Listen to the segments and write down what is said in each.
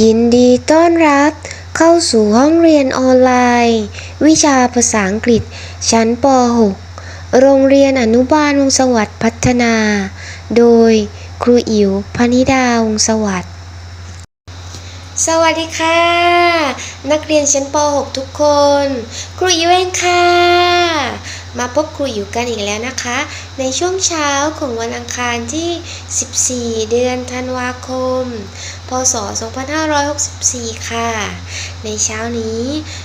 ยินดีต้อนรับเข้าสู่ห้องเรียนออนไลน์ วิชาภาษาอังกฤษ ชั้นป .6 โรงเรียนอนุบาลวงสวัสดิ์พัฒนา โดยครูอิ๋วพนิดาวงสวัสดิ์สวัสดีค่ะ นักเรียนชั้นป .6 ทุกคน ครูอิ๋วเองค่ะ มาพบครูอิ๋วกันอีกแล้วนะคะ ในช่วงเช้าของวันอังคารที่ 14 เดือนธันวาคม พศ 2564 ค่ะ ในเช้านี้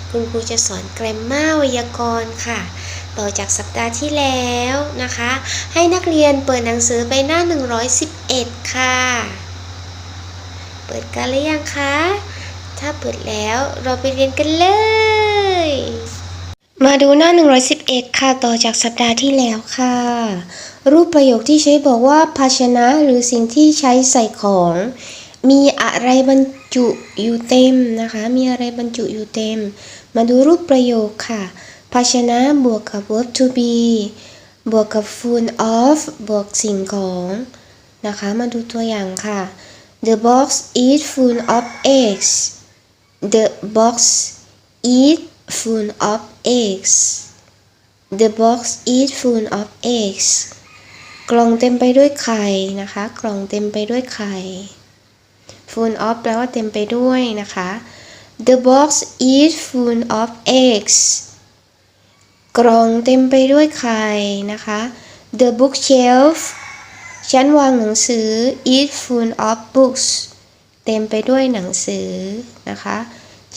คุณครูจะสอนแกรมมาไวยากรณ์ค่ะ ต่อจากสัปดาห์ที่แล้วนะคะ ให้นักเรียนเปิดหนังสือไปหน้า 111 ค่ะ เปิดกันหรือยังคะ ถ้าเปิดแล้วเราไปเรียนกันเลย มาดูหน้า 111 ค่ะต่อจากสัปดาห์ที่แล้วค่ะ รูปประโยคที่ใช้บอกว่าภาชนะหรือสิ่งที่ใช้ใส่ของ มีอะไรบรรจุอยู่เต็มนะคะ มีอะไรบรรจุอยู่เต็ม มาดูรูปประโยคค่ะ ภาชนะบวกกับ verb to be บวกกับ full of บวกสิ่งของนะคะ มาดูตัวอย่างค่ะ The box is full of eggs The box is full of eggs The box is full of eggs กล่องเต็มไปด้วยไข่นะคะ กล่องเต็มไปด้วยไข่ full of แปลว่าเต็มไปด้วยนะคะ The box is full of eggs กล่องเต็มไปด้วยไข่นะคะ The bookshelf ชั้นวางหนังสือ is full of books เต็มไปด้วยหนังสือนะคะ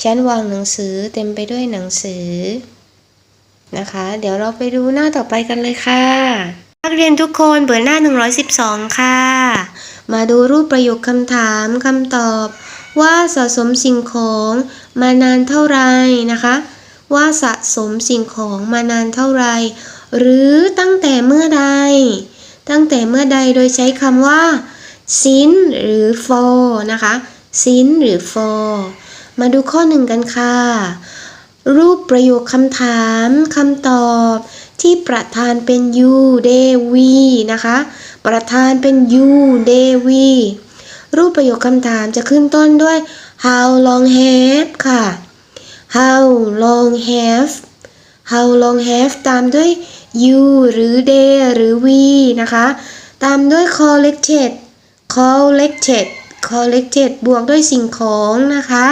ชั้นวางหนังสือเต็มไปด้วยหนังสือนะคะ เดี๋ยวเราไปดูหน้าต่อไปกันเลยค่ะนักเรียนทุกคนเปิดหน้า 112 ค่ะ มาดูรูปประโยคคำถามคำตอบ ว่าสะสมสิ่งของมานานเท่าไรนะคะ ว่าสะสมสิ่งของมานานเท่าไร หรือตั้งแต่เมื่อใด ตั้งแต่เมื่อใดโดยใช้คำว่า since หรือ for นะคะ since หรือ for มาดูข้อหนึ่งกันค่ะ รูปประโยคคำถามคำตอบที่ประธานเป็น you they we นะคะ ประธานเป็น you they we รูปประโยคคำถามจะขึ้นต้นด้วย how long have ค่ะ how long have how long have ตามด้วย you หรือ they หรือ we นะคะ ตามด้วย collected collected collected บวกด้วยสิ่งของนะคะ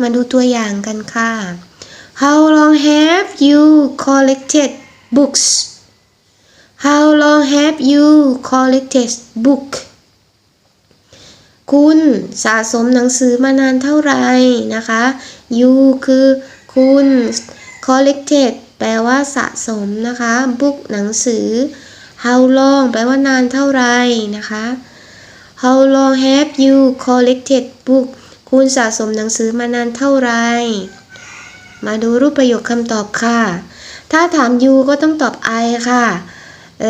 มาดูตัวอย่างกันค่ะ How long have you collected books How long have you collected book คุณสะสมหนังสือมานานเท่าไหร่นะคะ you คือคุณ collected แปลว่าสะสมนะคะ book หนังสือ how long แปลว่านานเท่าไหร่นะคะ How long have you collected book คุณสะสมหนังสือมานานเท่าไหร่ มาดูรูปประโยคคำตอบค่ะ ถ้าถาม you ก็ต้องตอบ I ค่ะ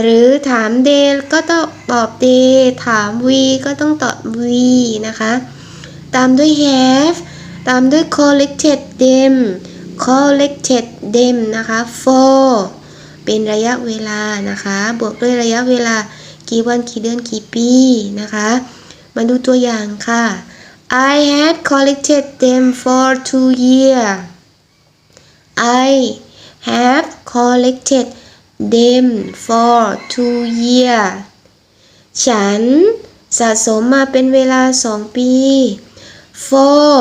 หรือถาม they ก็ต้องตอบ they ถาม we ก็ต้องตอบ we นะคะ ตามด้วย have ตามด้วย collected them collected them นะคะ for เป็นระยะเวลานะคะ บวกด้วยระยะเวลากี่วันกี่เดือนกี่ปีนะคะ มาดูตัวอย่างค่ะ I had collected them for two years I have collected them for two years ฉันสะสมมาเป็นเวลาสองปี for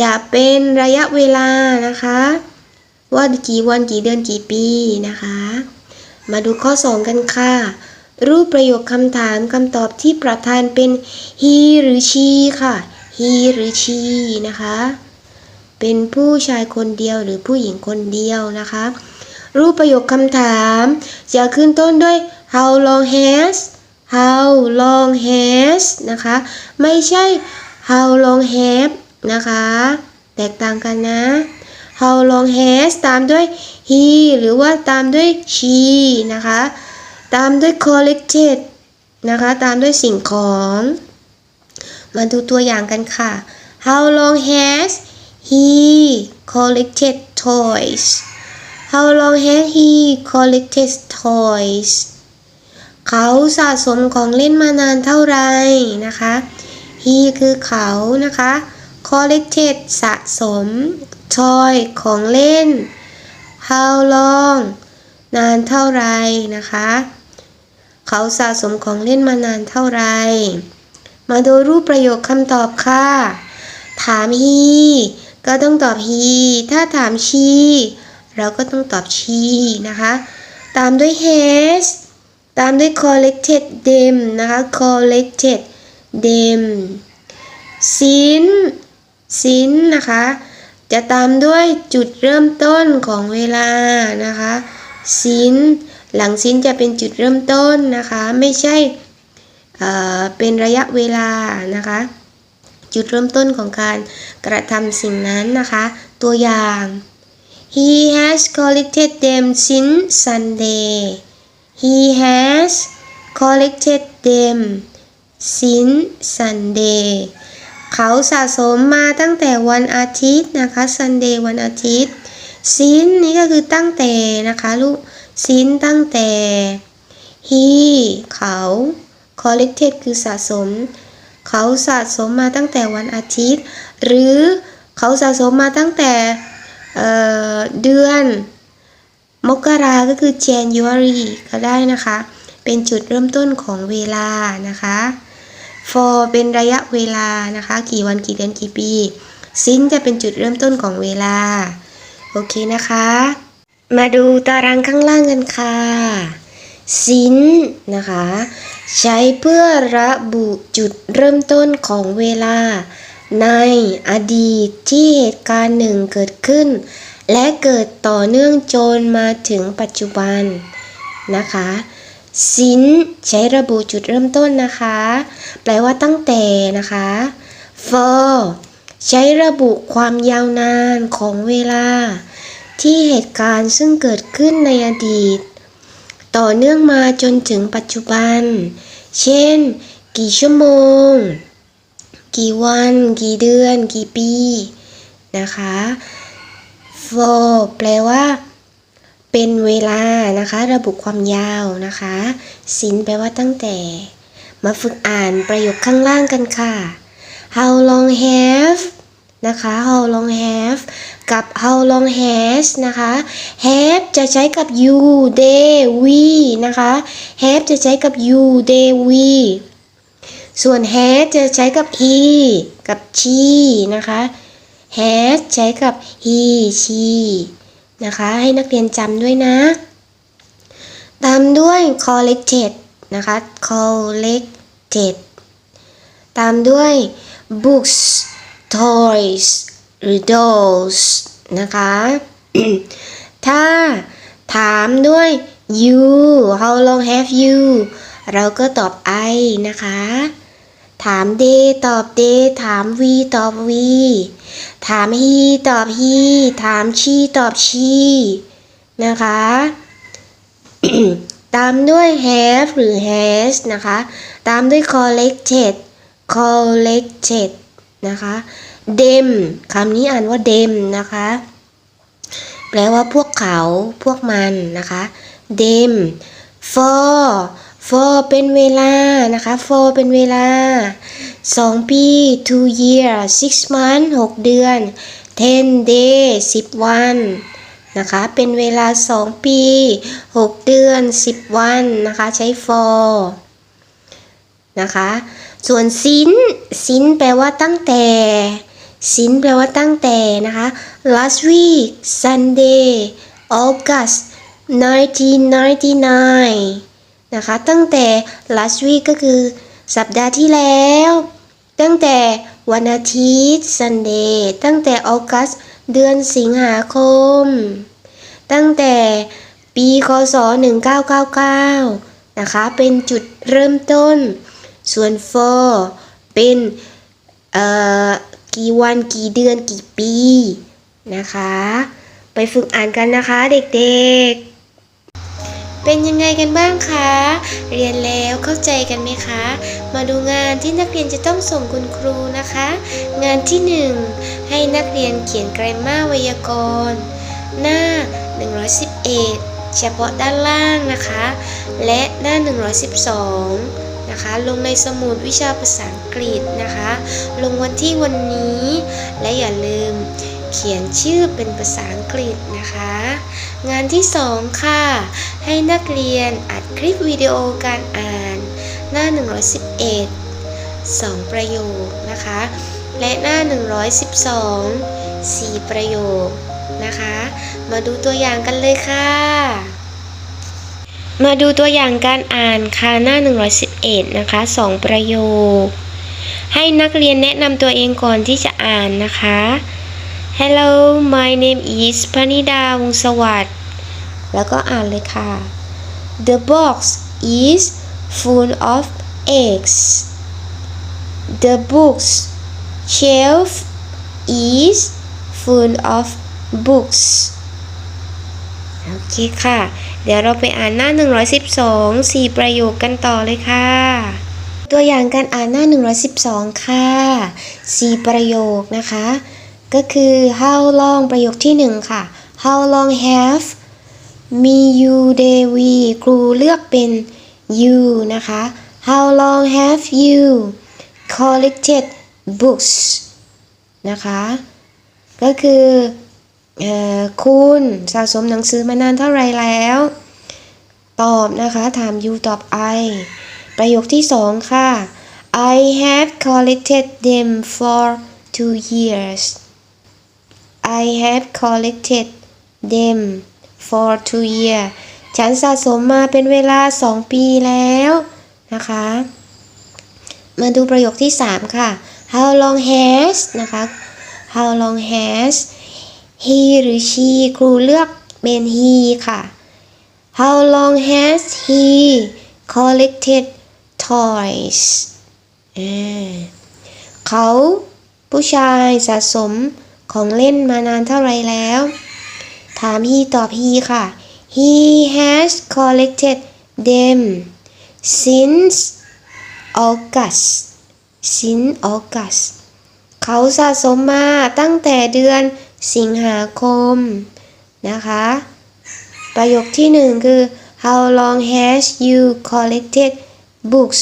จะเป็นระยะเวลานะคะ ว่ากี่วันกี่เดือนกี่ปีนะคะ มาดูข้อ 2 กันค่ะ รูปประโยคคำถามคำตอบที่ประธานเป็น he หรือ she ค่ะ he หรือ she นะคะ เป็นผู้ชายคนเดียวหรือผู้หญิงคนเดียวนะคะ รูปประโยคคำถามจะขึ้นต้นด้วย how long has how long has นะคะ ไม่ใช่ how long have นะคะ แตกต่างกันนะ how long has ตามด้วย he หรือว่าตามด้วย she นะคะ ตามด้วย collected นะคะ ตามด้วยสิ่งของ มาดูตัวอย่างกันค่ะ how long has he collected toys how long has he collected toys เขาสะสมของเล่นมานานเท่าไหร่นะคะ he คือเขานะคะ collected สะสม toy ของเล่น how long นานเท่าไรนะคะ เขาสะสมของเล่นมานานเท่าไร มาดูรูปประโยคคำตอบค่ะ ถาม he ก็ต้องตอบ he ถ้าถาม she เราก็ต้องตอบ she นะคะ ตามด้วย has ตามด้วย collected them นะคะ collected them สินสินนะคะ จะตามด้วยจุดเริ่มต้นของเวลานะคะ สินหลังสินจะเป็นจุดเริ่มต้นนะคะ ไม่ใช่เอ่อเป็นระยะเวลานะคะ จุดเริ่มต้นของการกระทำสิ่งนั้นนะคะ ตัวอย่าง He has collected them since Sunday He has collected them since Sunday เขาสะสมมาตั้งแต่วันอาทิตย์นะคะ Sunday วันอาทิตย์ since นี่ก็คือตั้งแต่นะคะลูก since ตั้งแต่ he เขา collected คือสะสม เขาสะสมมาตั้งแต่วันอาทิตย์ หรือเขาสะสมมาตั้งแต่เเดือน มกราก็คือ January ก็ได้นะคะ เป็นจุดเริ่มต้นของเวลานะคะ for เป็นระยะเวลานะคะ กี่วันกี่เดือนกี่ปี since จะเป็นจุดเริ่มต้นของเวลา โอเคนะคะ มาดูตารางข้างล่างกันค่ะ since นะคะ ใช้เพื่อระบุจุดเริ่มต้นของเวลา ในอดีตที่เหตุการณ์หนึ่งเกิดขึ้น และเกิดต่อเนื่องจนมาถึงปัจจุบันนะคะสินใช้ระบุจุดเริ่มต้นนะคะ แปลว่าตั้งแต่นะคะ for ใช้ระบุความยาวนานของเวลา ที่เหตุการณ์ซึ่งเกิดขึ้นในอดีต ต่อเนื่องมาจนถึงปัจจุบัน เช่น กี่ชั่วโมง กี่วัน กี่เดือน กี่ปี นะคะ for แปลว่า เป็นเวลานะคะ ระบุความยาวนะคะสินแปลว่าตั้งแต่ มาฝึกอ่านประโยคข้างล่างกันค่ะ how long have นะคะ how long have กับ how long has นะคะ have จะใช้กับ you they we นะคะ have จะใช้กับ you they we ส่วน has จะใช้กับ he กับ she นะคะ has ใช้กับ he she นะคะ ให้นักเรียนจำด้วยนะ ตามด้วย collected นะคะ collected ตามด้วย books toys หรือ dolls นะคะ ถ้าถามด้วย you how long have you เราก็ตอบ I นะคะ ถาม they ตอบ they ถาม we ตอบ we ถาม he ตอบ he ถาม she ตอบ she นะคะ ตามด้วย have หรือ has นะคะ ตามด้วย collected collected นะคะ them คำนี้อ่านว่า them นะคะ แปลว่าพวกเขาพวกมันนะคะ them for for เป็นเวลานะคะ for เป็นเวลา 2 ปี two year six month 6 เดือน10 day 10 วันนะคะ เป็นเวลา 2 ปี 6 เดือน 10 วันนะคะ ใช้ for นะคะ ส่วนสินสินแปลว่าตั้งแต่ สินแปลว่าตั้งแต่นะคะ last week Sunday August 1999 นะคะ ตั้งแต่ last week ก็คือสัปดาห์ที่แล้ว ตั้งแต่วันอาทิตย์ Sunday ตั้งแต่ออกัสเดือนสิงหาคม ตั้งแต่ปีคศ 1999 นะคะ เป็นจุดเริ่มต้น ส่วน for เป็นเอ่อกี่วันกี่เดือนกี่ปีนะคะ ไปฝึกอ่านกันนะคะเด็กๆ เป็นยังไงกันบ้างคะ เรียนแล้วเข้าใจกันไหมคะ มาดูงานที่นักเรียนจะต้องส่งคุณครูนะคะ งานที่ 1 ให้นักเรียนเขียนแกรมมาไวยากรณ์ หน้า 111 เฉพาะด้านล่างนะคะ และหน้า 112 นะนะคะ ลงในสมุดวิชาภาษาอังกฤษนะคะ ลงวันที่วันนี้ และอย่าลืมเขียนชื่อเป็นภาษาอังกฤษนะคะ งานที่ 2 ค่ะ ให้นักเรียนอัดคลิปวิดีโอการอ่าน หน้า 111 2 ประโยคนะคะ และหน้า 112 4 ประโยคนะคะ มาดูตัวอย่างกันเลยค่ะ มาดูตัวอย่างการอ่านค่ะหน้า 111 นะคะ 2 ประโยค ให้นักเรียนแนะนำตัวเองก่อนที่จะอ่านนะคะ Hello my name is พนิดาวงสวัสด์แล้วก็อ่านเลยค่ะ The box is full of eggs The books shelf is full of books โอเคค่ะ เดี๋ยวเราไปอ่านหน้า 112 4 ประโยคกันต่อเลยค่ะ ตัวอย่างการอ่านหน้า 112 ค่ะ 4 ประโยคนะคะ ก็คือ how long ประโยคที่ 1 ค่ะ how long have มี you they we ครูเลือกเป็น you นะคะ how long have you collected books นะคะ ก็คือ คุณสะสมหนังสือมานานเท่าไรแล้ว ตอบนะคะ ถาม you ตอบ I ประโยคที่สองค่ะ I have collected them for two years I have collected them for two years ฉันสะสมมาเป็นเวลา 2 ปีแล้วนะคะ มาดูประโยคที่ 3 ค่ะ How long has นะคะ How long has he หรือ she ครูเลือกเป็น he ค่ะ How long has he collected toys เขาผู้ชายสะสมของเล่นมานานเท่าไรแล้ว ถาม he ตอบ he ค่ะ he has collected them since August since August เขาสะสมมาตั้งแต่เดือน สิงหาคม นะคะ ประโยคที่หนึ่งคือ how long has you collected books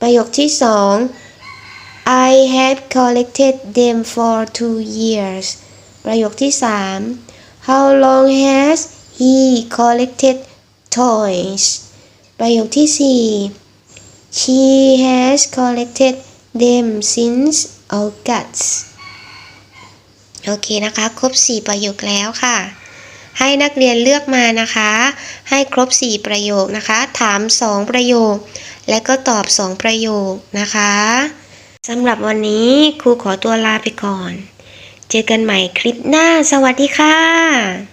ประโยคที่สอง I have collected them for two years ประโยคที่สาม how long has he collected toys ประโยคที่สี่ she has collected them since August โอเคนะคะ ครบ 4 ประโยคแล้วค่ะ ให้นักเรียนเลือกมานะคะ ให้ครบ 4 ประโยคนะคะ ถาม 2 ประโยค และก็ตอบ 2 ประโยคนะคะสำหรับวันนี้ครูขอตัวลาไปก่อน เจอกันใหม่คลิปหน้า สวัสดีค่ะ